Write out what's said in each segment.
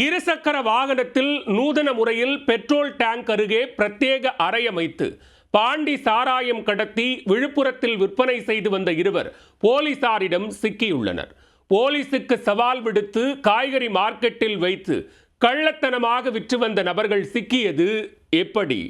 இருசக்கர வாகனத்தில் நூதன முறையில் பெட்ரோல் டேங்க் அருகே பிரத்யேக அறை அமைத்து பாண்டி சாராயம் கடத்தி விழுப்புரத்தில் விற்பனை செய்து வந்த இருவர் போலீசாரிடம் சிக்கியுள்ளனர். போலீசுக்கு சவால் விடுத்து காய்கறி மார்க்கெட்டில் வைத்து கள்ளத்தனமாக விற்று வந்த நபர்கள் சிக்கியது எப்படி?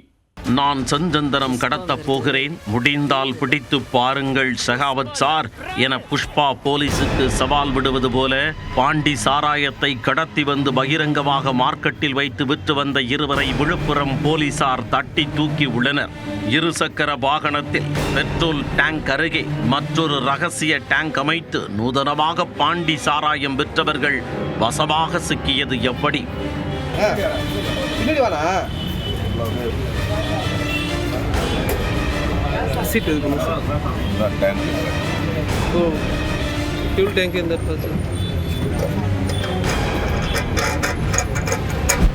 நான் செஞ்சந்தனம் கடத்தப் போகிறேன். முடிந்தால் பிடித்து பாருங்கள் சகாவத் சார் என புஷ்பா போலீசுக்கு சவால் விடுவது போல பாண்டி சாராயத்தை கடத்தி வந்து பகிரங்கமாக மார்க்கெட்டில் வைத்து விற்று வந்த இருவரை விழுப்புரம் போலீசார் தட்டி தூக்கி உள்ளனர். இருசக்கர வாகனத்தில் பெட்ரோல் டேங்க் அருகே மற்றொரு ரகசிய டேங்க் அமைத்து நூதனமாக பாண்டி சாராயம் விற்றவர்கள் வசமாக சிக்கியது எப்படி? सीट இருக்கணும் சார் ஓ ஃபியூல் டேங்க் இந்த சார்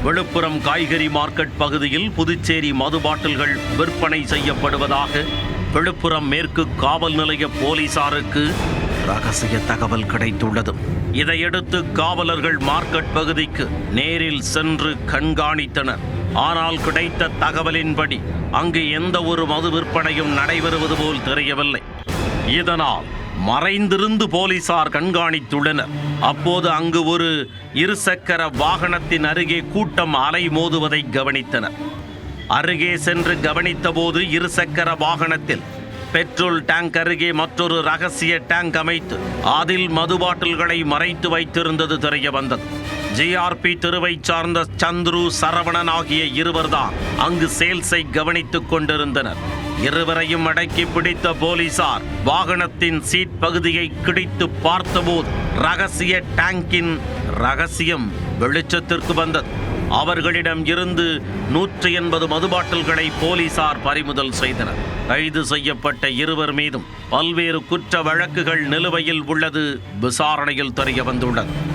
விழுப்புரம் காய்கறி மார்க்கெட் பகுதியில் புதுச்சேரி மது பாட்டில்கள் விற்பனை செய்யப்படுவதாக விழுப்புரம் மேற்கு காவல் நிலைய போலீசாருக்கு ரகசிய தகவல் கிடைத்துள்ளது. இதையடுத்து காவலர்கள் மார்க்கெட் பகுதிக்கு நேரில் சென்று கண்காணித்தனர். ஆனால் கிடைத்த தகவலின்படி அங்கு எந்த ஒரு மது விற்பனையும் நடைபெறுவது போல் தெரியவில்லை. இதனால் மறைந்திருந்து போலீசார் கண்காணித்துள்ளனர். அப்போது அங்கு ஒரு இருசக்கர வாகனத்தின் அருகே கூட்டம் அலை மோதுவதை கவனித்தனர். அருகே சென்று கவனித்தபோது இருசக்கர வாகனத்தில் பெட்ரோல் டேங்க் அருகே மற்றொரு ரகசிய டேங்க் அமைத்து அதில் மது பாட்டில்களை மறைத்து வைத்திருந்தது தெரிய வந்தது. ஜிஆர்பி தெருவை சார்ந்த சந்துரு சரவணன் ஆகிய இருவர்தான் அங்கு சேல்ஸை கவனித்துக் கொண்டிருந்தனர். இருவரையும் அடக்கி பிடித்த போலீசார் வாகனத்தின் சீட் பகுதியை கிடித்து பார்த்தபோது ரகசிய டேங்கின் ரகசியம் வெளிச்சத்திற்கு வந்தது. அவர்களிடம் இருந்து நூற்றி எண்பது மதுபாட்டில்களை போலீசார் பறிமுதல் செய்தனர். கைது செய்யப்பட்ட இருவர் மீதும் பல்வேறு குற்ற வழக்குகள் நிலுவையில் உள்ளது விசாரணையில் தெரிய வந்துள்ளது.